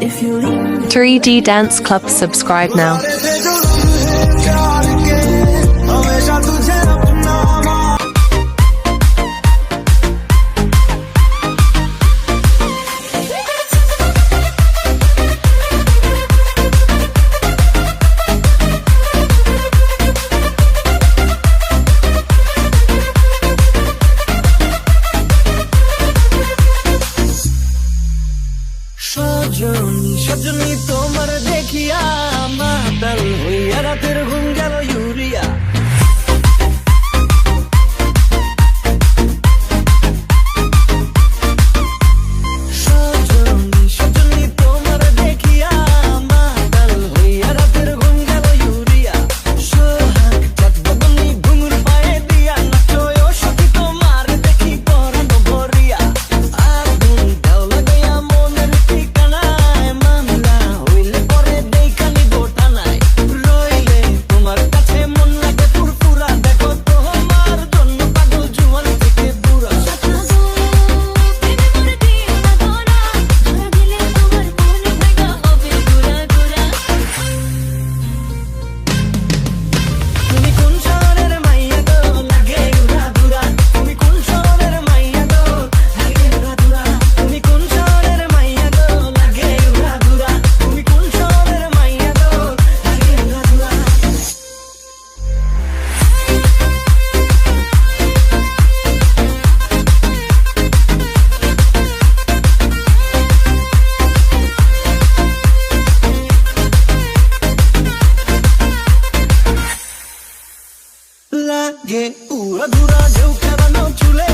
3D Dance Club subscribe now. Sajani Sajani তোমার দেখিয়া ये पूरा धुरा जो करना चूल्हे